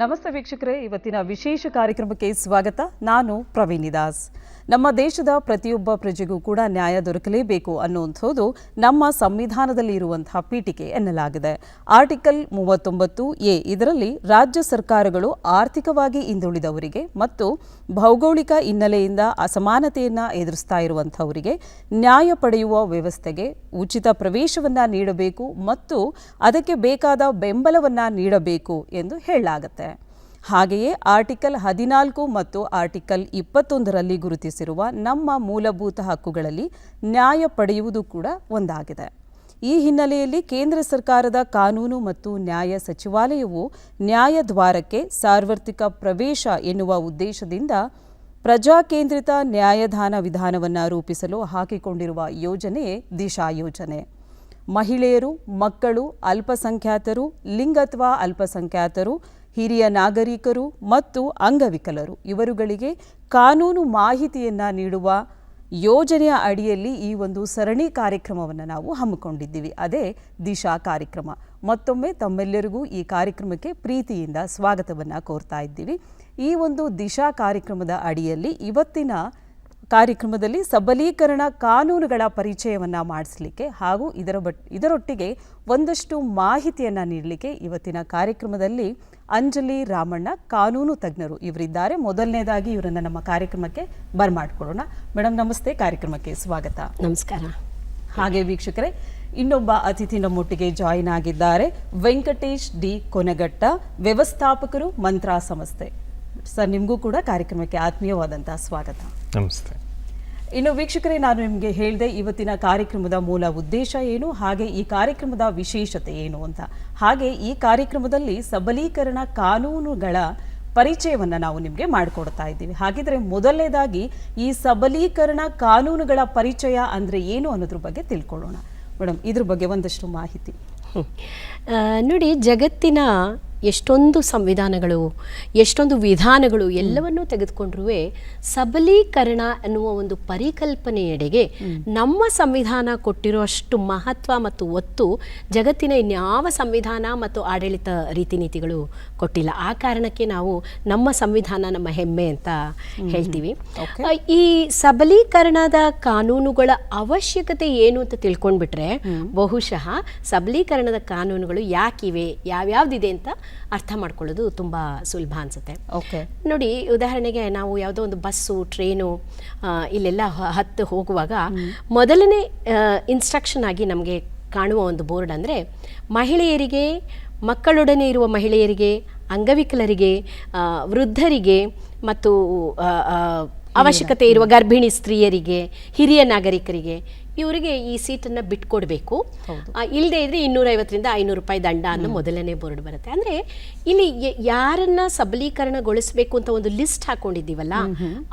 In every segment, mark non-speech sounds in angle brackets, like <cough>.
ನಮಸ್ತೆ ವೀಕ್ಷಕರೇ. ಇವತ್ತಿನ ವಿಶೇಷ ಕಾರ್ಯಕ್ರಮಕ್ಕೆ ಸ್ವಾಗತ. ನಾನು ಪ್ರವೀಣಿ ದಾಸ್. ನಮ್ಮ ದೇಶದ ಪ್ರತಿಯೊಬ್ಬ ಪ್ರಜೆಗೂ ಕೂಡ ನ್ಯಾಯ ದೊರಕಲೇಬೇಕು ಅನ್ನುವಂಥದ್ದು ನಮ್ಮ ಸಂವಿಧಾನದಲ್ಲಿ ಇರುವಂತಹ ಪೀಠಿಕೆ ಎನ್ನಲಾಗಿದೆ. ಆರ್ಟಿಕಲ್ ಮೂವತ್ತೊಂಬತ್ತು ಎ ಇದರಲ್ಲಿ ರಾಜ್ಯ ಸರ್ಕಾರಗಳು ಆರ್ಥಿಕವಾಗಿ ಹಿಂದುಳಿದವರಿಗೆ ಮತ್ತು ಭೌಗೋಳಿಕ ಹಿನ್ನೆಲೆಯಿಂದ ಅಸಮಾನತೆಯನ್ನು ಎದುರಿಸ್ತಾ ಇರುವಂಥವರಿಗೆ ನ್ಯಾಯ ಪಡೆಯುವ ವ್ಯವಸ್ಥೆಗೆ ಉಚಿತ ಪ್ರವೇಶವನ್ನು ನೀಡಬೇಕು ಮತ್ತು ಅದಕ್ಕೆ ಬೇಕಾದ ಬೆಂಬಲವನ್ನು ನೀಡಬೇಕು ಎಂದು ಹೇಳಲಾಗುತ್ತೆ. ಹಾಗೆಯೇ ಆರ್ಟಿಕಲ್ ಹದಿನಾಲ್ಕು ಮತ್ತು ಆರ್ಟಿಕಲ್ ಇಪ್ಪತ್ತೊಂದರಲ್ಲಿ ಗುರುತಿಸಿರುವ ನಮ್ಮ ಮೂಲಭೂತ ಹಕ್ಕುಗಳಲ್ಲಿ ನ್ಯಾಯ ಪಡೆಯುವುದು ಕೂಡ ಒಂದಾಗಿದೆ. ಈ ಹಿನ್ನೆಲೆಯಲ್ಲಿ ಕೇಂದ್ರ ಸರ್ಕಾರದ ಕಾನೂನು ಮತ್ತು ನ್ಯಾಯ ಸಚಿವಾಲಯವು ನ್ಯಾಯದ್ವಾರಕ್ಕೆ ಸಾರ್ವತ್ರಿಕ ಪ್ರವೇಶ ಎನ್ನುವ ಉದ್ದೇಶದಿಂದ ಪ್ರಜಾಕೇಂದ್ರಿತ ನ್ಯಾಯದಾನ ವಿಧಾನವನ್ನು ರೂಪಿಸಲು ಹಾಕಿಕೊಂಡಿರುವ ಯೋಜನೆಯೇ ದಿಶಾ ಯೋಜನೆ. ಮಹಿಳೆಯರು, ಮಕ್ಕಳು, ಅಲ್ಪಸಂಖ್ಯಾತರು, ಲಿಂಗತ್ವ ಅಲ್ಪಸಂಖ್ಯಾತರು ಹಿರಿಯ ನಾಗರಿಕರು ಮತ್ತು ಅಂಗವಿಕಲರು. ಇವರುಗಳಿಗೆ ಕಾನೂನು ಮಾಹಿತಿಯನ್ನು ನೀಡುವ ಯೋಜನೆಯ ಅಡಿಯಲ್ಲಿ ಈ ಒಂದು ಸರಣಿ ಕಾರ್ಯಕ್ರಮವನ್ನು ನಾವು ಹಮ್ಮಿಕೊಂಡಿದ್ದೀವಿ. ಅದೇ ದಿಶಾ ಕಾರ್ಯಕ್ರಮ. ಮತ್ತೊಮ್ಮೆ ತಮ್ಮೆಲ್ಲರಿಗೂ ಈ ಕಾರ್ಯಕ್ರಮಕ್ಕೆ ಪ್ರೀತಿಯಿಂದ ಸ್ವಾಗತವನ್ನು ಕೋರ್ತಾ ಇದ್ದೀವಿ. ಈ ಒಂದು ದಿಶಾ ಕಾರ್ಯಕ್ರಮದ ಅಡಿಯಲ್ಲಿ ಇವತ್ತಿನ ಕಾರ್ಯಕ್ರಮದಲ್ಲಿ ಸಬಲೀಕರಣ ಕಾನೂನುಗಳ ಪರಿಚಯವನ್ನು ಮಾಡಿಸಲಿಕ್ಕೆ ಹಾಗೂ ಇದರ ಬಟ್ ಇದರೊಟ್ಟಿಗೆ ಒಂದಷ್ಟು ಮಾಹಿತಿಯನ್ನು ನೀಡಲಿಕ್ಕೆ ಇವತ್ತಿನ ಕಾರ್ಯಕ್ರಮದಲ್ಲಿ ಅಂಜಲಿ ರಾಮಣ್ಣ ಕಾನೂನು ತಜ್ಞರು ಇವರಿದ್ದಾರೆ. ಮೊದಲನೇದಾಗಿ ಇವರನ್ನು ನಮ್ಮ ಕಾರ್ಯಕ್ರಮಕ್ಕೆ ಬರ್ಮಾಡ್ಕೊಳ್ಳೋಣ. ಮೇಡಮ್ ನಮಸ್ತೆ. ಕಾರ್ಯಕ್ರಮಕ್ಕೆ ಸ್ವಾಗತ. ನಮಸ್ಕಾರ. ಹಾಗೆ ವೀಕ್ಷಕರೇ ಇನ್ನೊಬ್ಬ ಅತಿಥಿ ನಮ್ಮೊಟ್ಟಿಗೆ ಜಾಯಿನ್ ಆಗಿದ್ದಾರೆ. ವೆಂಕಟೇಶ್ ಡಿ ಕೊನೆಗಟ್ಟ ವ್ಯವಸ್ಥಾಪಕರು ಮಂತ್ರಾ ಸಂಸ್ಥೆ ಸರ್ ನಿಮಗೂ ಕೂಡ ಕಾರ್ಯಕ್ರಮಕ್ಕೆ ಆತ್ಮೀಯವಾದಂತಹ ಸ್ವಾಗತ. ನಮಸ್ತೆ. ಇನ್ನು ವೀಕ್ಷಕರೇ, ನಾನು ನಿಮಗೆ ಹೇಳಿದೆ, ಇವತ್ತಿನ ಕಾರ್ಯಕ್ರಮದ ಮೂಲ ಉದ್ದೇಶ ಏನು, ಹಾಗೆ ಈ ಕಾರ್ಯಕ್ರಮದ ವಿಶೇಷತೆ ಏನು ಅಂತ. ಹಾಗೆ ಈ ಕಾರ್ಯಕ್ರಮದಲ್ಲಿ ಸಬಲೀಕರಣ ಕಾನೂನುಗಳ ಪರಿಚಯವನ್ನು ನಾವು ನಿಮಗೆ ಮಾಡಿಕೊಡ್ತಾ ಇದ್ದೀವಿ. ಹಾಗಿದ್ರೆ ಮೊದಲನೇದಾಗಿ ಈ ಸಬಲೀಕರಣ ಕಾನೂನುಗಳ ಪರಿಚಯ ಅಂದರೆ ಏನು ಅನ್ನೋದ್ರ ಬಗ್ಗೆ ತಿಳ್ಕೊಳ್ಳೋಣ. ಮೇಡಮ್ ಇದ್ರ ಬಗ್ಗೆ ಒಂದಷ್ಟು ಮಾಹಿತಿ. ನೋಡಿ, ಜಗತ್ತಿನ ಎಷ್ಟೊಂದು ಸಂವಿಧಾನಗಳು ಎಷ್ಟೊಂದು ವಿಧಾನಗಳು ಎಲ್ಲವನ್ನೂ ತೆಗೆದುಕೊಂಡ್ರೂ ಸಬಲೀಕರಣ ಅನ್ನುವ ಒಂದು ಪರಿಕಲ್ಪನೆಯೆಡೆಗೆ ನಮ್ಮ ಸಂವಿಧಾನ ಕೊಟ್ಟಿರುವಷ್ಟು ಮಹತ್ವ ಮತ್ತು ಒತ್ತು ಜಗತ್ತಿನ ಇನ್ಯಾವ ಸಂವಿಧಾನ ಮತ್ತು ಆಡಳಿತ ರೀತಿ ನೀತಿಗಳು ಕೊಟ್ಟಿಲ್ಲ. ಆ ಕಾರಣಕ್ಕೆ ನಾವು ನಮ್ಮ ಸಂವಿಧಾನ ನಮ್ಮ ಹೆಮ್ಮೆ ಅಂತ ಹೇಳ್ತೀವಿ. ಈ ಸಬಲೀಕರಣದ ಕಾನೂನುಗಳ ಅವಶ್ಯಕತೆ ಏನು ಅಂತ ತಿಳ್ಕೊಂಡ್ಬಿಟ್ರೆ ಬಹುಶಃ ಸಬಲೀಕರಣದ ಕಾನೂನುಗಳು ಯಾಕಿವೆ ಯಾವ್ಯಾವ್ದಿದೆ ಅಂತ ಅರ್ಥ ಮಾಡ್ಕೊಳ್ಳೋದು ತುಂಬ ಸುಲಭ ಅನ್ಸುತ್ತೆ. ಓಕೆ ನೋಡಿ ಉದಾಹರಣೆಗೆ ನಾವು ಯಾವುದೋ ಒಂದು ಬಸ್ಸು ಟ್ರೈನು ಇಲ್ಲೆಲ್ಲ ಹತ್ತು ಹೋಗುವಾಗ ಮೊದಲನೇ ಇನ್ಸ್ಟ್ರಕ್ಷನ್ ಆಗಿ ನಮಗೆ ಕಾಣುವ ಒಂದು ಬೋರ್ಡ್ ಅಂದರೆ ಮಹಿಳೆಯರಿಗೆ ಮಕ್ಕಳೊಡನೆ ಇರುವ ಮಹಿಳೆಯರಿಗೆ ಅಂಗವಿಕಲರಿಗೆ ವೃದ್ಧರಿಗೆ ಮತ್ತು ಅವಶ್ಯಕತೆ ಇರುವ ಗರ್ಭಿಣಿ ಸ್ತ್ರೀಯರಿಗೆ ಹಿರಿಯ ನಾಗರಿಕರಿಗೆ ಇವರಿಗೆ ಈ ಸೀಟನ್ನು ಬಿಟ್ಕೊಡ್ಬೇಕು. ಇಲ್ಲದೆ ಇದ್ರೆ ಇನ್ನೂರೈವತ್ತರಿಂದ ಐನೂರು ರೂಪಾಯಿ ದಂಡ ಅನ್ನೋ ಮೊದಲನೇ ಬೋರ್ಡ್ ಬರುತ್ತೆ. ಅಂದ್ರೆ ಇಲ್ಲಿ ಯಾರನ್ನ ಸಬಲೀಕರಣಗೊಳಿಸಬೇಕು ಅಂತ ಒಂದು ಲಿಸ್ಟ್ ಹಾಕೊಂಡಿದ್ದೀವಲ್ಲ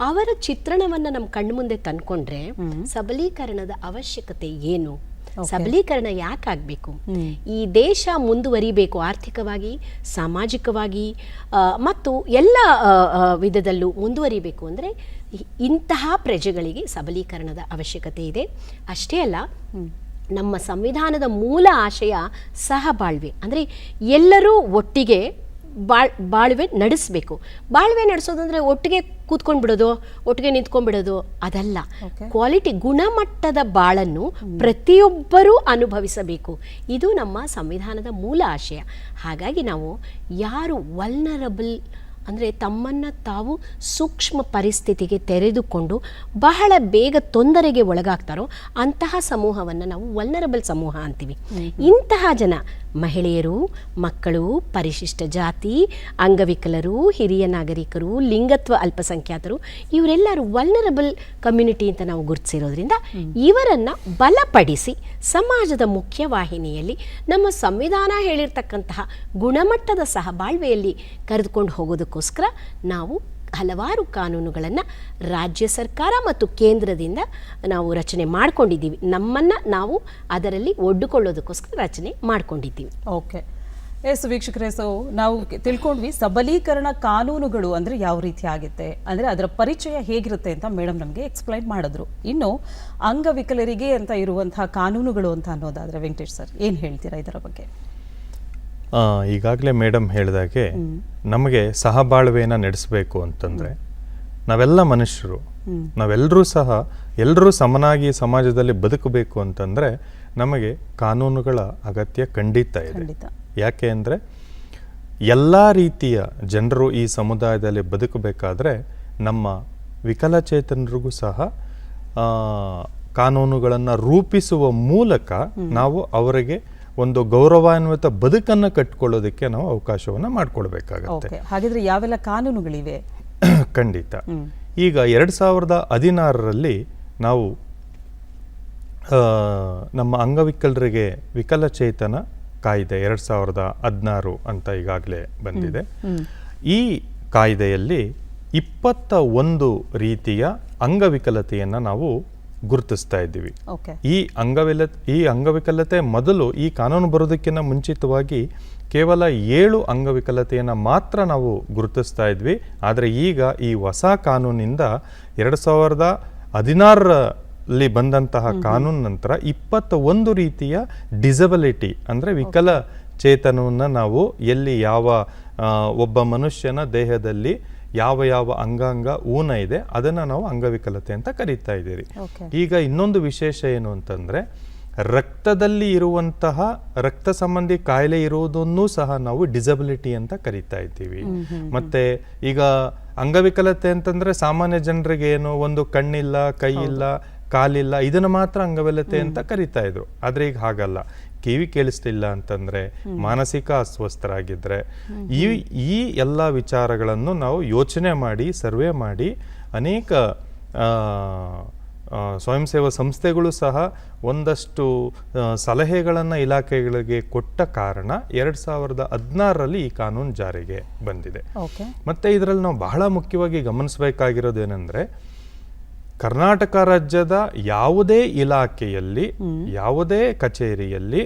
ಅವರ ಚಿತ್ರಣವನ್ನ ನಮ್ಮ ಕಣ್ಣು ಮುಂದೆ ತಂದ್ಕೊಂಡ್ರೆ ಸಬಲೀಕರಣದ ಅವಶ್ಯಕತೆ ಏನು? ಸಬಲೀಕರಣ ಯಾಕಾಗಬೇಕು? ಈ ದೇಶ ಮುಂದುವರಿಬೇಕು ಆರ್ಥಿಕವಾಗಿ ಸಾಮಾಜಿಕವಾಗಿ ಮತ್ತು ಎಲ್ಲ ವಿಧದಲ್ಲೂ ಮುಂದುವರಿಬೇಕು ಅಂದರೆ ಇಂತಹ ಪ್ರಜೆಗಳಿಗೆ ಸಬಲೀಕರಣದ ಅವಶ್ಯಕತೆ ಇದೆ. ಅಷ್ಟೇ ಅಲ್ಲ ನಮ್ಮ ಸಂವಿಧಾನದ ಮೂಲ ಆಶಯ ಸಹಬಾಳ್ವೆ. ಅಂದರೆ ಎಲ್ಲರೂ ಒಟ್ಟಿಗೆ ಬಾಳ್ ಬಾಳ್ವೆ ನಡೆಸಬೇಕು. ಬಾಳ್ವೆ ನಡೆಸೋದಂದ್ರೆ ಒಟ್ಟಿಗೆ ಕೂತ್ಕೊಂಡು ಬಿಡೋದು ಒಟ್ಟಿಗೆ ನಿಂತ್ಕೊಂಡ್ಬಿಡೋದು ಅದಲ್ಲ. ಕ್ವಾಲಿಟಿ ಗುಣಮಟ್ಟದ ಬಾಳನ್ನು ಪ್ರತಿಯೊಬ್ಬರೂ ಅನುಭವಿಸಬೇಕು. ಇದು ನಮ್ಮ ಸಂವಿಧಾನದ ಮೂಲ ಆಶಯ. ಹಾಗಾಗಿ ನಾವು ಯಾರು ವಲ್ನರಬಲ್ ಅಂದರೆ ತಮ್ಮನ್ನು ತಾವು ಸೂಕ್ಷ್ಮ ಪರಿಸ್ಥಿತಿಗೆ ತೆರೆದುಕೊಂಡು ಬಹಳ ಬೇಗ ತೊಂದರೆಗೆ ಒಳಗಾಗ್ತಾರೋ ಅಂತಹ ಸಮೂಹವನ್ನು ನಾವು ವಲ್ನರಬಲ್ ಸಮೂಹ ಅಂತೀವಿ. ಇಂತಹ ಜನ ಮಹಿಳೆಯರು ಮಕ್ಕಳು ಪರಿಶಿಷ್ಟ ಜಾತಿ ಅಂಗವಿಕಲರು ಹಿರಿಯ ನಾಗರಿಕರು ಲಿಂಗತ್ವ ಅಲ್ಪಸಂಖ್ಯಾತರು ಇವರೆಲ್ಲರೂ ವಲ್ನರಬಲ್ ಕಮ್ಯುನಿಟಿ ಅಂತ ನಾವು ಗುರುತಿಸಿರೋದ್ರಿಂದ ಇವರನ್ನು ಬಲಪಡಿಸಿ ಸಮಾಜದ ಮುಖ್ಯವಾಹಿನಿಯಲ್ಲಿ ನಮ್ಮ ಸಂವಿಧಾನ ಹೇಳಿರ್ತಕ್ಕಂತಹ ಗುಣಮಟ್ಟದ ಸಹಬಾಳ್ವೆಯಲ್ಲಿ ಕರೆದುಕೊಂಡು ಹೋಗೋದಕ್ಕೋಸ್ಕರ ನಾವು ಹಲವಾರು ಕಾನೂನುಗಳನ್ನು ರಾಜ್ಯ ಸರ್ಕಾರ ಮತ್ತು ಕೇಂದ್ರದಿಂದ ನಾವು ರಚನೆ ಮಾಡ್ಕೊಂಡಿದ್ದೀವಿ. ನಮ್ಮನ್ನು ನಾವು ಅದರಲ್ಲಿ ಒಡ್ಡುಕೊಳ್ಳೋದಕ್ಕೋಸ್ಕರ ರಚನೆ ಮಾಡ್ಕೊಂಡಿದ್ದೀವಿ. ಓಕೆ. ಎಸ್ ವೀಕ್ಷಕರೇ, ಸೊ ನಾವು ತಿಳ್ಕೊಂಡ್ವಿ ಸಬಲೀಕರಣ ಕಾನೂನುಗಳು ಅಂದರೆ ಯಾವ ರೀತಿ ಆಗುತ್ತೆ? ಅಂದರೆ ಅದರ ಪರಿಚಯ ಹೇಗಿರುತ್ತೆ ಅಂತ ಮೇಡಮ್ ನಮಗೆ ಎಕ್ಸ್ಪ್ಲೈನ್ ಮಾಡಿದ್ರು. ಇನ್ನು ಅಂಗವಿಕಲರಿಗೆ ಅಂತ ಇರುವಂತಹ ಕಾನೂನುಗಳು ಅಂತ ಅನ್ನೋದಾದರೆ ವೆಂಕಟೇಶ್ ಸರ್, ಏನು ಹೇಳ್ತೀರಾ ಇದರ ಬಗ್ಗೆ? ಈಗಾಗಲೇ ಮೇಡಮ್ ಹೇಳಿದಾಗೆ ನಮಗೆ ಸಹಬಾಳ್ವೆಯನ್ನು ನಡೆಸಬೇಕು ಅಂತಂದರೆ ನಾವೆಲ್ಲ ಮನುಷ್ಯರು ನಾವೆಲ್ಲರೂ ಸಹ ಎಲ್ಲರೂ ಸಮನಾಗಿ ಸಮಾಜದಲ್ಲಿ ಬದುಕಬೇಕು ಅಂತಂದರೆ ನಮಗೆ ಕಾನೂನುಗಳ ಅಗತ್ಯ ಖಂಡಿತ ಇದೆ. ಯಾಕೆ ಅಂದರೆ ಎಲ್ಲ ರೀತಿಯ ಜನರು ಈ ಸಮುದಾಯದಲ್ಲಿ ಬದುಕಬೇಕಾದ್ರೆ ನಮ್ಮ ವಿಕಲಚೇತನರಿಗೂ ಸಹ ಕಾನೂನುಗಳನ್ನು ರೂಪಿಸುವ ಮೂಲಕ ನಾವು ಅವರಿಗೆ ಒಂದು ಗೌರವಾನ್ವಿತ ಬದುಕನ್ನು ಕಟ್ಕೊಳ್ಳೋದಕ್ಕೆ ನಾವು ಅವಕಾಶವನ್ನು ಮಾಡಿಕೊಡ್ಬೇಕಾಗತ್ತೆ. ಹಾಗಿದ್ರೆ ಯಾವೆಲ್ಲ ಕಾನೂನುಗಳಿವೆ? <coughs> ಖಂಡಿತ. ಈಗ ಎರಡು ಸಾವಿರದ ಹದಿನಾರರಲ್ಲಿ ನಾವು ನಮ್ಮ ಅಂಗವಿಕಲರಿಗೆ ವಿಕಲಚೇತನ ಕಾಯ್ದೆ ಎರಡು ಸಾವಿರದ ಹದಿನಾರು ಅಂತ ಈಗಾಗಲೇ ಬಂದಿದೆ. ಈ ಕಾಯ್ದೆಯಲ್ಲಿ ಇಪ್ಪತ್ತ ಒಂದು ರೀತಿಯ ಅಂಗವಿಕಲತೆಯನ್ನು ನಾವು ಗುರುತಿಸ್ತಾ ಇದ್ದೀವಿ. ಈ ಅಂಗವಿಲ ಈ ಅಂಗವಿಕಲತೆ ಮೊದಲು ಈ ಕಾನೂನು ಬರೋದಕ್ಕಿಂತ ಮುಂಚಿತವಾಗಿ ಕೇವಲ ಏಳು ಅಂಗವಿಕಲತೆಯನ್ನು ಮಾತ್ರ ನಾವು ಗುರುತಿಸ್ತಾ ಇದ್ವಿ. ಆದರೆ ಈಗ ಈ ಹೊಸ ಕಾನೂನಿಂದ ಎರಡು ಸಾವಿರದ ಹದಿನಾರರಲ್ಲಿ ಬಂದಂತಹ ಕಾನೂನು ನಂತರ ಇಪ್ಪತ್ತ ಒಂದು ರೀತಿಯ ಡಿಸಬಿಲಿಟಿ ಅಂದರೆ ವಿಕಲ ಚೇತನವನ್ನು ನಾವು ಎಲ್ಲಿ ಯಾವ ಒಬ್ಬ ಮನುಷ್ಯನ ದೇಹದಲ್ಲಿ ಯಾವ ಯಾವ ಅಂಗಾಂಗ ಊನ ಇದೆ ಅದನ್ನು ನಾವು ಅಂಗವಿಕಲತೆ ಅಂತ ಕರೀತಾ ಇದ್ದೀರಿ. ಈಗ ಇನ್ನೊಂದು ವಿಶೇಷ ಏನು ಅಂತಂದರೆ ರಕ್ತದಲ್ಲಿ ಇರುವಂತಹ ರಕ್ತ ಸಂಬಂಧಿ ಕಾಯಿಲೆ ಇರುವುದನ್ನು ಸಹ ನಾವು ಡಿಸಬಿಲಿಟಿ ಅಂತ ಕರಿತಾ ಇದ್ದೀವಿ. ಮತ್ತೆ ಈಗ ಅಂಗವಿಕಲತೆ ಅಂತಂದ್ರೆ ಸಾಮಾನ್ಯ ಜನರಿಗೆ ಏನು ಒಂದು ಕಣ್ಣಿಲ್ಲ ಕೈ ಇಲ್ಲ ಕಾಲಿಲ್ಲ ಇದನ್ನು ಮಾತ್ರ ಅಂಗವಿಕಲತೆ ಅಂತ ಕರಿತಾ ಇದ್ರು. ಆದ್ರೆ ಈಗ ಹಾಗಲ್ಲ. ಕಿವಿ ಕೇಳಿಸ್ತಿಲ್ಲ ಅಂತಂದ್ರೆ ಮಾನಸಿಕ ಅಸ್ವಸ್ಥರಾಗಿದ್ರೆ ಈ ಈ ಎಲ್ಲ ವಿಚಾರಗಳನ್ನು ನಾವು ಯೋಚನೆ ಮಾಡಿ ಸರ್ವೆ ಮಾಡಿ ಅನೇಕ ಸ್ವಯಂ ಸೇವಾ ಸಂಸ್ಥೆಗಳು ಸಹ ಒಂದಷ್ಟು ಸಲಹೆಗಳನ್ನು ಇಲಾಖೆಗಳಿಗೆ ಕೊಟ್ಟ ಕಾರಣ ಎರಡು ಸಾವಿರದ ಹದಿನಾರರಲ್ಲಿ ಈ ಕಾನೂನು ಜಾರಿಗೆ ಬಂದಿದೆ. ಮತ್ತೆ ಇದರಲ್ಲಿ ನಾವು ಬಹಳ ಮುಖ್ಯವಾಗಿ ಗಮನಿಸಬೇಕಾಗಿರೋದು ಏನಂದ್ರೆ ಕರ್ನಾಟಕ ರಾಜ್ಯದ ಯಾವುದೇ ಇಲಾಖೆಯಲ್ಲಿ ಯಾವುದೇ ಕಚೇರಿಯಲ್ಲಿ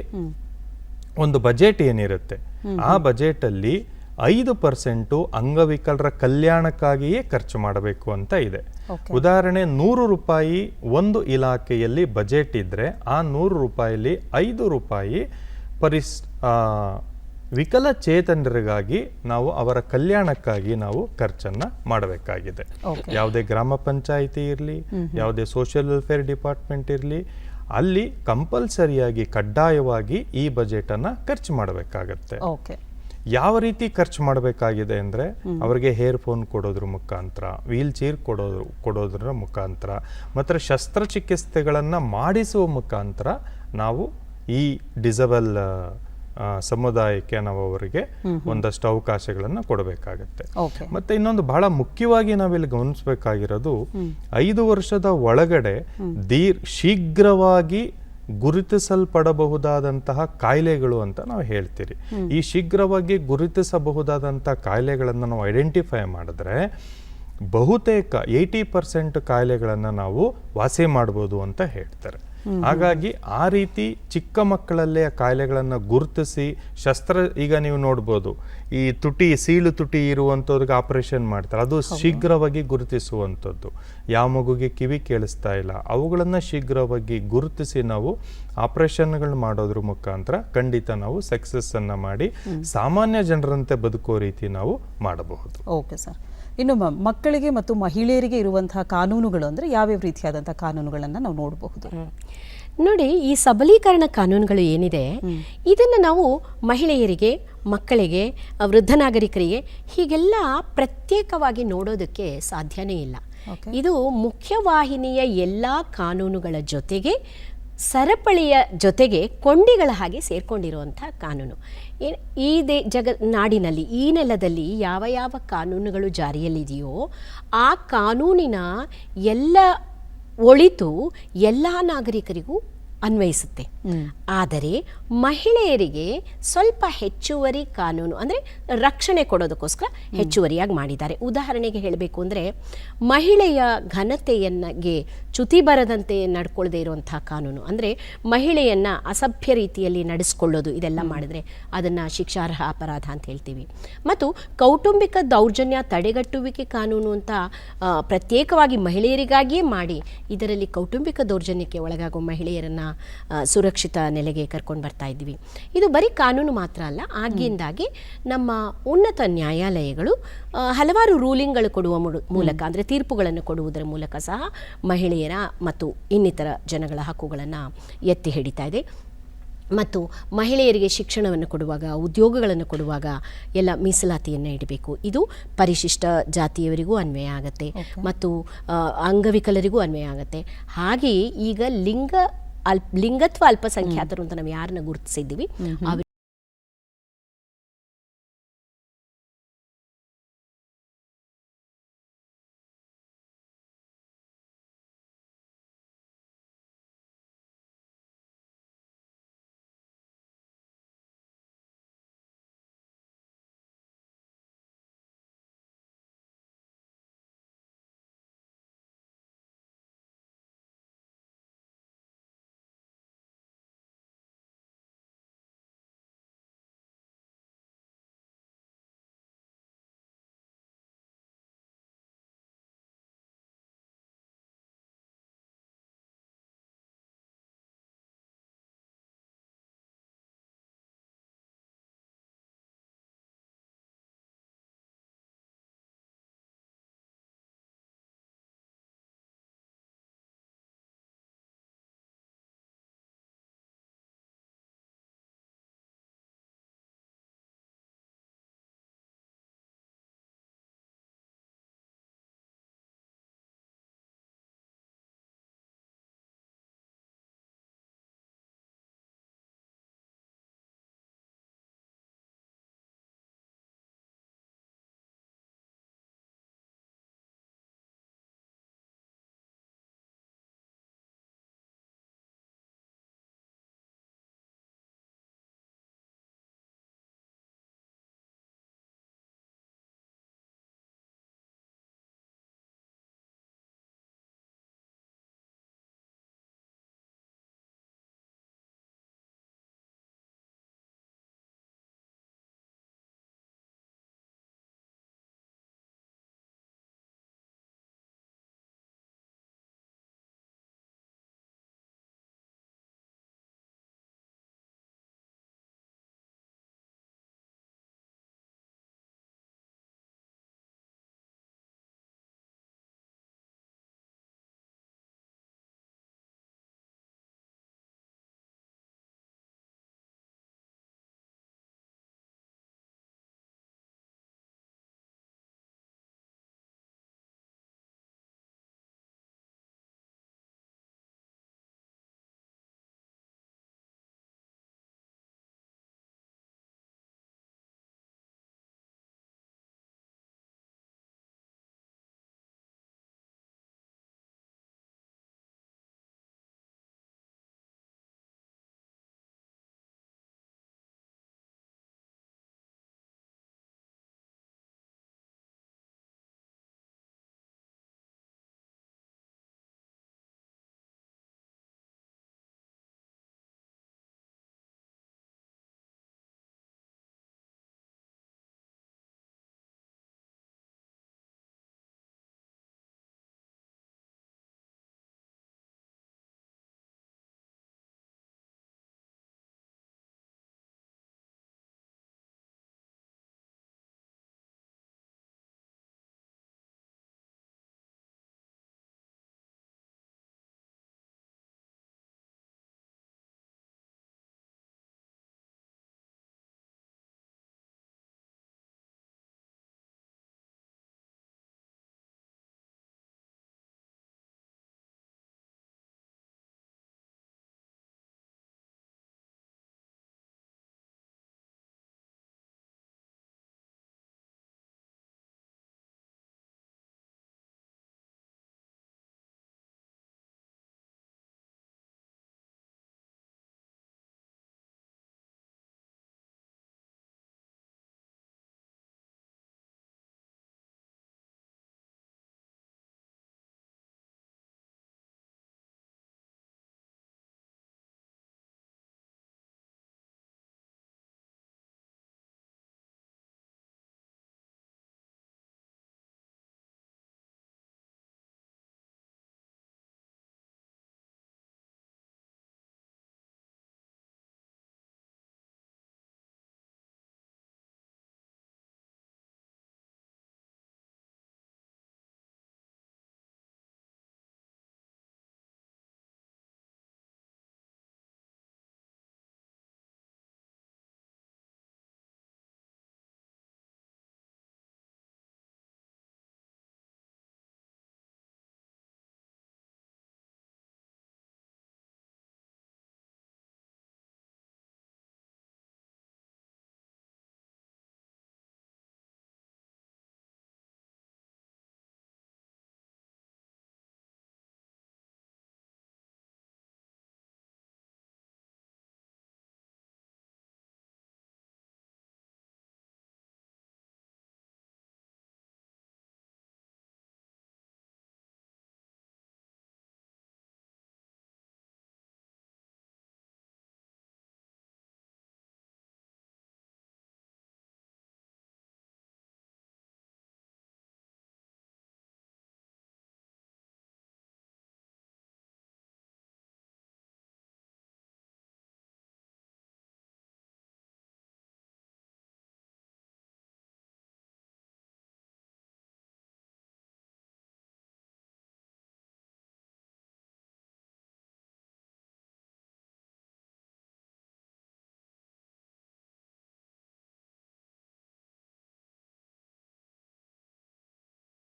ಒಂದು ಬಜೆಟ್ ಏನಿರುತ್ತೆ ಆ ಬಜೆಟ್ ಅಲ್ಲಿ ಐದು ಪರ್ಸೆಂಟು ಅಂಗವಿಕಲರ ಕಲ್ಯಾಣಕ್ಕಾಗಿಯೇ ಖರ್ಚು ಮಾಡಬೇಕು ಅಂತ ಇದೆ. ಉದಾಹರಣೆ ನೂರು ರೂಪಾಯಿ ಒಂದು ಇಲಾಖೆಯಲ್ಲಿ ಬಜೆಟ್ ಇದ್ರೆ ಆ ನೂರು ರೂಪಾಯಿಲಿ ಐದು ರೂಪಾಯಿ ಪರಿಸ್ ವಿಕಲಚೇತನರಿಗಾಗಿ ನಾವು ಅವರ ಕಲ್ಯಾಣಕ್ಕಾಗಿ ನಾವು ಖರ್ಚನ್ನ ಮಾಡಬೇಕಾಗಿದೆ. ಯಾವುದೇ ಗ್ರಾಮ ಪಂಚಾಯಿತಿ ಇರಲಿ ಯಾವುದೇ ಸೋಷಿಯಲ್ ವೆಲ್ಫೇರ್ ಡಿಪಾರ್ಟ್ಮೆಂಟ್ ಇರಲಿ ಅಲ್ಲಿ ಕಂಪಲ್ಸರಿಯಾಗಿ ಕಡ್ಡಾಯವಾಗಿ ಈ ಬಜೆಟನ್ನು ಖರ್ಚು ಮಾಡಬೇಕಾಗತ್ತೆ. ಓಕೆ ಯಾವ ರೀತಿ ಖರ್ಚು ಮಾಡಬೇಕಾಗಿದೆ ಅಂದರೆ ಅವರಿಗೆ ಹೇರ್ ಫೋನ್ ಕೊಡೋದ್ರ ಮುಖಾಂತರ ವೀಲ್ ಚೇರ್ ಕೊಡೋದ್ರ ಕೊಡೋದ್ರ ಮುಖಾಂತರ ಮತ್ತು ಶಸ್ತ್ರಚಿಕಿತ್ಸೆಗಳನ್ನು ಮಾಡಿಸುವ ಮುಖಾಂತರ ನಾವು ಈ ಡಿಸಬಲ್ ಸಮುದಾಯಕ್ಕೆ ನಾವು ಅವರಿಗೆ ಒಂದಷ್ಟು ಅವಕಾಶಗಳನ್ನು ಕೊಡಬೇಕಾಗತ್ತೆ. ಮತ್ತೆ ಇನ್ನೊಂದು ಬಹಳ ಮುಖ್ಯವಾಗಿ ನಾವಿಲ್ಲಿ ಗಮನಿಸಬೇಕಾಗಿರೋದು ಐದು ವರ್ಷದ ಒಳಗಡೆ ದೀರ್ ಶೀಘ್ರವಾಗಿ ಗುರುತಿಸಲ್ಪಡಬಹುದಾದಂತಹ ಕಾಯಿಲೆಗಳು ಅಂತ ನಾವು ಹೇಳ್ತೀರಿ. ಈ ಶೀಘ್ರವಾಗಿ ಗುರುತಿಸಬಹುದಾದಂತಹ ಕಾಯಿಲೆಗಳನ್ನು ನಾವು ಐಡೆಂಟಿಫೈ ಮಾಡಿದ್ರೆ ಬಹುತೇಕ ಏಯ್ಟಿ ಪರ್ಸೆಂಟ್ ಕಾಯಿಲೆಗಳನ್ನು ನಾವು ವಾಸಿ ಮಾಡ್ಬೋದು ಅಂತ ಹೇಳ್ತಾರೆ. ಹಾಗಾಗಿ ಆ ರೀತಿ ಚಿಕ್ಕ ಮಕ್ಕಳಲ್ಲೇ ಆ ಕಾಯಿಲೆಗಳನ್ನು ಗುರುತಿಸಿ ಶಸ್ತ್ರ ಈಗ ನೀವು ನೋಡ್ಬೋದು ಈ ತುಟಿ ಸೀಳು ತುಟಿ ಇರುವಂಥವ್ರಿಗೆ ಆಪರೇಷನ್ ಮಾಡ್ತಾರೆ. ಅದು ಶೀಘ್ರವಾಗಿ ಗುರುತಿಸುವಂಥದ್ದು. ಯಾವ ಮಗುಗೆ ಕಿವಿ ಕೇಳಿಸ್ತಾ ಇಲ್ಲ. ಅವುಗಳನ್ನು ಶೀಘ್ರವಾಗಿ ಗುರುತಿಸಿ ನಾವು ಆಪರೇಷನ್ಗಳು ಮಾಡೋದ್ರ ಮುಖಾಂತರ ಖಂಡಿತ ನಾವು ಸಕ್ಸಸ್ ಅನ್ನ ಮಾಡಿ ಸಾಮಾನ್ಯ ಜನರಂತೆ ಬದುಕೋ ರೀತಿ ನಾವು ಮಾಡಬಹುದು. Okay sir. ಇನ್ನು ಮಕ್ಕಳಿಗೆ ಮತ್ತು ಮಹಿಳೆಯರಿಗೆ ಇರುವಂತಹ ಕಾನೂನುಗಳು ಅಂದರೆ ಯಾವ್ಯಾವ ರೀತಿಯಾದಂತಹ ಕಾನೂನುಗಳನ್ನು ನಾವು ನೋಡಬಹುದು? ನೋಡಿ ಈ ಸಬಲೀಕರಣ ಕಾನೂನುಗಳು ಏನಿದೆ ಇದನ್ನು ನಾವು ಮಹಿಳೆಯರಿಗೆ ಮಕ್ಕಳಿಗೆ ವೃದ್ಧ ನಾಗರಿಕರಿಗೆ ಹೀಗೆಲ್ಲ ಪ್ರತ್ಯೇಕವಾಗಿ ನೋಡೋದಕ್ಕೆ ಸಾಧ್ಯನೇ ಇಲ್ಲ. ಇದು ಮುಖ್ಯವಾಹಿನಿಯ ಎಲ್ಲ ಕಾನೂನುಗಳ ಜೊತೆಗೆ ಸರಪಳಿಯ ಜೊತೆಗೆ ಕೊಂಡಿಗಳ ಹಾಗೆ ಸೇರ್ಕೊಂಡಿರುವಂಥ ಕಾನೂನು. ಈ ದೇ ಜಗ ನಾಡಿನಲ್ಲಿ ಈ ನೆಲದಲ್ಲಿ ಯಾವ ಯಾವ ಕಾನೂನುಗಳು ಜಾರಿಯಲ್ಲಿದೆಯೋ ಆ ಕಾನೂನಿನ ಎಲ್ಲ ಒಳಿತು ಎಲ್ಲ ನಾಗರಿಕರಿಗೂ ಅನ್ವಯಿಸುತ್ತೆ. ಆದರೆ ಮಹಿಳೆಯರಿಗೆ ಸ್ವಲ್ಪ ಹೆಚ್ಚುವರಿ ಕಾನೂನು ಅಂದರೆ ರಕ್ಷಣೆ ಕೊಡೋದಕ್ಕೋಸ್ಕರ ಹೆಚ್ಚುವರಿಯಾಗಿ ಮಾಡಿದ್ದಾರೆ. ಉದಾಹರಣೆಗೆ ಹೇಳಬೇಕು ಅಂದರೆ ಮಹಿಳೆಯ ಘನತೆಯನ್ನಗೆ ಚ್ಯುತಿ ಬರದಂತೆ ನಡ್ಕೊಳ್ಳದೆ ಇರುವಂಥ ಕಾನೂನು. ಅಂದರೆ ಮಹಿಳೆಯನ್ನು ಅಸಭ್ಯ ರೀತಿಯಲ್ಲಿ ನಡೆಸ್ಕೊಳ್ಳೋದು ಇದೆಲ್ಲ ಮಾಡಿದರೆ ಅದನ್ನು ಶಿಕ್ಷಾರ್ಹ ಅಪರಾಧ ಅಂತ ಹೇಳ್ತೀವಿ. ಮತ್ತು ಕೌಟುಂಬಿಕ ದೌರ್ಜನ್ಯ ತಡೆಗಟ್ಟುವಿಕೆ ಕಾನೂನು ಅಂತ ಪ್ರತ್ಯೇಕವಾಗಿ ಮಹಿಳೆಯರಿಗಾಗಿಯೇ ಮಾಡಿ ಇದರಲ್ಲಿ ಕೌಟುಂಬಿಕ ದೌರ್ಜನ್ಯಕ್ಕೆ ಒಳಗಾಗುವ ಮಹಿಳೆಯರನ್ನು ಸುರಕ್ಷಿತ ನೆಲೆಗೆ ಕರ್ಕೊಂಡು ಬರ್ತಾ ಇದ್ದೀವಿ. ಇದು ಬರೀ ಕಾನೂನು ಮಾತ್ರ ಅಲ್ಲ ಆಗಿಂದಾಗಿ ನಮ್ಮ ಉನ್ನತ ನ್ಯಾಯಾಲಯಗಳು ಹಲವಾರು ರೂಲಿಂಗ್ಗಳು ಕೊಡುವ ಮೂಲಕ ಅಂದರೆ ತೀರ್ಪುಗಳನ್ನು ಕೊಡುವುದರ ಮೂಲಕ ಸಹ ಮಹಿಳೆಯರ ಮತ್ತು ಇನ್ನಿತರ ಜನಗಳ ಹಕ್ಕುಗಳನ್ನು ಎತ್ತಿ ಹಿಡಿತಾ ಇದೆ. ಮತ್ತು ಮಹಿಳೆಯರಿಗೆ ಶಿಕ್ಷಣವನ್ನು ಕೊಡುವಾಗ ಉದ್ಯೋಗಗಳನ್ನು ಕೊಡುವಾಗ ಎಲ್ಲ ಮೀಸಲಾತಿಯನ್ನು ಇಡಬೇಕು. ಇದು ಪರಿಶಿಷ್ಟ ಜಾತಿಯವರಿಗೂ ಅನ್ವಯ ಆಗುತ್ತೆ. ಮತ್ತು ಅಂಗವಿಕಲರಿಗೂ ಅನ್ವಯ ಆಗುತ್ತೆ. ಹಾಗೆಯೇ ಈಗ ಲಿಂಗ ಅಲ್ಪ ಲಿಂಗತ್ವ ಅಲ್ಪಸಂಖ್ಯಾತರು ಅಂತ ನಾವು ಯಾರನ್ನ ಗುರುತಿಸಿದ್ದೀವಿ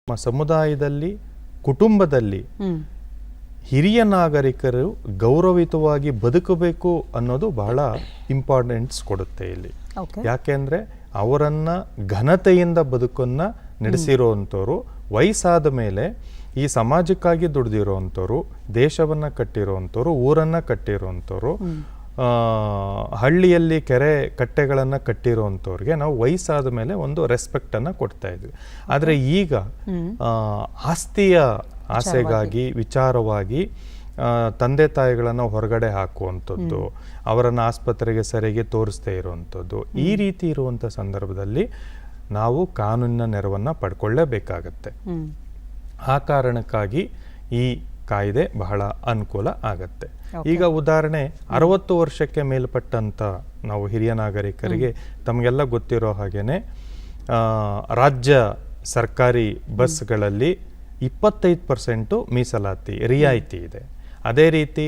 ನಮ್ಮ ಸಮುದಾಯದಲ್ಲಿ ಕುಟುಂಬದಲ್ಲಿ ಹಿರಿಯ ನಾಗರಿಕರು ಗೌರವಿತವಾಗಿ ಬದುಕಬೇಕು ಅನ್ನೋದು ಬಹಳ ಇಂಪಾರ್ಟೆನ್ಸ್ ಕೊಡುತ್ತೆ ಇಲ್ಲಿ. ಯಾಕೆಂದ್ರೆ ಅವರನ್ನ ಘನತೆಯಿಂದ ಬದುಕನ್ನ ನಡೆಸಿರೋವಂಥವ್ರು ವಯಸ್ಸಾದ ಮೇಲೆ ಈ ಸಮಾಜಕ್ಕಾಗಿ ದುಡ್ದಿರೋವಂಥವ್ರು ದೇಶವನ್ನ ಕಟ್ಟಿರೋವಂಥವ್ರು ಊರನ್ನ ಕಟ್ಟಿರೋವಂಥವ್ರು ಹಳ್ಳಿಯಲ್ಲಿ ಕೆರೆ ಕಟ್ಟೆಗಳನ್ನು ಕಟ್ಟಿರೋವಂಥವ್ರಿಗೆ ನಾವು ವಯಸ್ಸಾದ ಮೇಲೆ ಒಂದು ರೆಸ್ಪೆಕ್ಟನ್ನು ಕೊಡ್ತಾ ಇದ್ವಿ. ಆದರೆ ಈಗ ಆಸ್ತಿಯ ಆಸೆಗಾಗಿ ವಿಚಾರವಾಗಿ. ತಂದೆ ತಾಯಿಗಳನ್ನು ಹೊರಗಡೆ ಹಾಕುವಂಥದ್ದು ಅವರನ್ನು ಆಸ್ಪತ್ರೆಗೆ ಸರಿಗೆ ತೋರಿಸ್ದೇ ಇರುವಂಥದ್ದು ಈ ರೀತಿ ಇರುವಂಥ ಸಂದರ್ಭದಲ್ಲಿ ನಾವು ಕಾನೂನಿನ ನೆರವನ್ನು ಪಡ್ಕೊಳ್ಳೇಬೇಕಾಗತ್ತೆ. ಆ ಕಾರಣಕ್ಕಾಗಿ ಈ ಕಾಯ್ದೆ ಬಹಳ ಅನುಕೂಲ ಆಗತ್ತೆ. ಈಗ ಉದಾಹರಣೆ ಅರವತ್ತು ವರ್ಷಕ್ಕೆ ಮೇಲ್ಪಟ್ಟಂತ ನಾವು ಹಿರಿಯ ನಾಗರಿಕರಿಗೆ ತಮಗೆಲ್ಲ ಗೊತ್ತಿರೋ ಹಾಗೇನೆ ರಾಜ್ಯ ಸರ್ಕಾರಿ ಬಸ್ಗಳಲ್ಲಿ ಇಪ್ಪತ್ತೈದು ಪರ್ಸೆಂಟು ಮೀಸಲಾತಿ ರಿಯಾಯಿತಿ ಇದೆ. ಅದೇ ರೀತಿ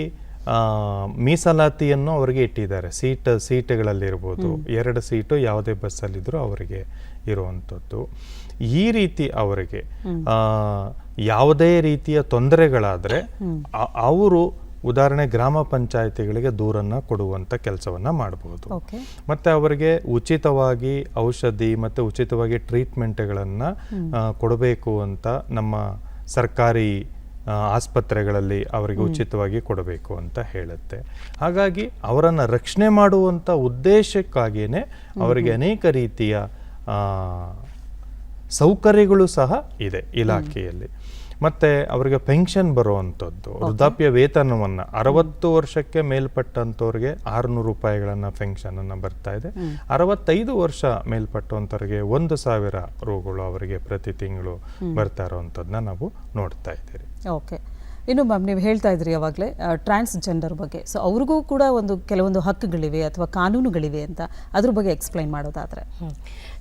ಮೀಸಲಾತಿಯನ್ನು ಅವರಿಗೆ ಇಟ್ಟಿದ್ದಾರೆ. ಸೀಟ್ ಸೀಟುಗಳಲ್ಲಿರ್ಬೋದು. ಎರಡು ಸೀಟು ಯಾವುದೇ ಬಸ್ಸಲ್ಲಿದ್ದರೂ ಅವರಿಗೆ ಇರುವಂಥದ್ದು. ಈ ರೀತಿ ಅವರಿಗೆ ಯಾವುದೇ ರೀತಿಯ ತೊಂದರೆಗಳಾದರೆ ಅವರು ಉದಾಹರಣೆ ಗ್ರಾಮ ಪಂಚಾಯಿತಿಗಳಿಗೆ ದೂರನ್ನ ಕೊಡುವಂಥ ಕೆಲಸವನ್ನ ಮಾಡಬಹುದು ಮತ್ತು ಅವರಿಗೆ ಉಚಿತವಾಗಿ ಔಷಧಿ ಮತ್ತೆ ಉಚಿತವಾಗಿ ಟ್ರೀಟ್ಮೆಂಟ್ಗಳನ್ನು ಕೊಡಬೇಕು ಅಂತ ನಮ್ಮ ಸರ್ಕಾರಿ ಆಸ್ಪತ್ರೆಗಳಲ್ಲಿ ಅವರಿಗೆ ಉಚಿತವಾಗಿ ಕೊಡಬೇಕು ಅಂತ ಹೇಳುತ್ತೆ. ಹಾಗಾಗಿ ಅವರನ್ನು ರಕ್ಷಣೆ ಮಾಡುವಂಥ ಉದ್ದೇಶಕ್ಕಾಗಿಯೇ ಅವರಿಗೆ ಅನೇಕ ರೀತಿಯ ಸೌಕರ್ಯಗಳು ಸಹ ಇದೆ ಇಲಾಖೆಯಲ್ಲಿ. ಮತ್ತೆ ಅವರಿಗೆ ಪೆನ್ಷನ್ ಬರುವಂಥದ್ದು ವೃದ್ಧಾಪ್ಯ ವೇತನವನ್ನ ಅರವತ್ತು ವರ್ಷಕ್ಕೆ ಮೇಲ್ಪಟ್ಟಂಥವ್ರಿಗೆ ಆರುನೂರು ರೂಪಾಯಿಗಳನ್ನ ಪೆನ್ಷನ್ ಅನ್ನ ಬರ್ತಾ ಇದೆ. ಅರವತ್ತೈದು ವರ್ಷ ಮೇಲ್ಪಟ್ಟಂಥವ್ರಿಗೆ ಒಂದು ಸಾವಿರ ರೂಗಳು ಅವರಿಗೆ ಪ್ರತಿ ತಿಂಗಳು ಬರ್ತಾ ಇರುವಂಥದ್ದನ್ನ ನಾವು ನೋಡ್ತಾ ಇದ್ದೀರಿ. ಓಕೆ ಇನ್ನು ಮ್ಯಾಮ್ ನೀವು ಹೇಳ್ತಾ ಇದ್ರಿ ಯಾವಾಗಲೇ ಟ್ರಾನ್ಸ್ಜೆಂಡರ್ ಬಗ್ಗೆ. ಸೊ ಅವ್ರಿಗೂ ಕೂಡ ಒಂದು ಕೆಲವೊಂದು ಹಕ್ಕುಗಳಿವೆ ಅಥವಾ ಕಾನೂನುಗಳಿವೆ ಅಂತ ಅದ್ರ ಬಗ್ಗೆ ಎಕ್ಸ್ಪ್ಲೈನ್ ಮಾಡೋದಾದ್ರೆ.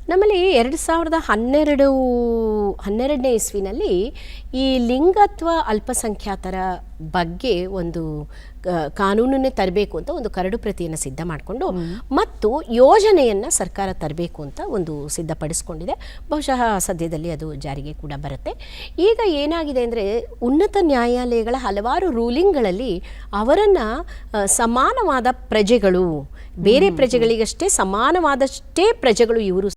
ನಮ್ಮಲ್ಲಿ ಎರಡು ಸಾವಿರದ ಹನ್ನೆರಡು ಹನ್ನೆರಡನೇ ಇಸ್ವಿನಲ್ಲಿ ಈ ಲಿಂಗತ್ವ ಅಲ್ಪಸಂಖ್ಯಾತರ ಬಗ್ಗೆ ಒಂದು ಕಾನೂನನ್ನೇ ತರಬೇಕು ಅಂತ ಒಂದು ಕರಡು ಪ್ರತಿಯನ್ನು ಸಿದ್ಧ ಮಾಡಿಕೊಂಡು ಮತ್ತು ಯೋಜನೆಯನ್ನು ಸರ್ಕಾರ ತರಬೇಕು ಅಂತ ಒಂದು ಸಿದ್ಧಪಡಿಸ್ಕೊಂಡಿದೆ. ಬಹುಶಃ ಸದ್ಯದಲ್ಲಿ ಅದು ಜಾರಿಗೆ ಕೂಡ ಬರುತ್ತೆ. ಈಗ ಏನಾಗಿದೆ ಅಂದರೆ ಉನ್ನತ ನ್ಯಾಯಾಲಯಗಳ ಹಲವಾರು ರೂಲಿಂಗ್ಗಳಲ್ಲಿ ಅವರನ್ನು ಸಮಾನವಾದ ಪ್ರಜೆಗಳು ಬೇರೆ ಪ್ರಜೆಗಳಿಗಷ್ಟೇ ಸಮಾನವಾದಷ್ಟೇ ಪ್ರಜೆಗಳು ಇವರು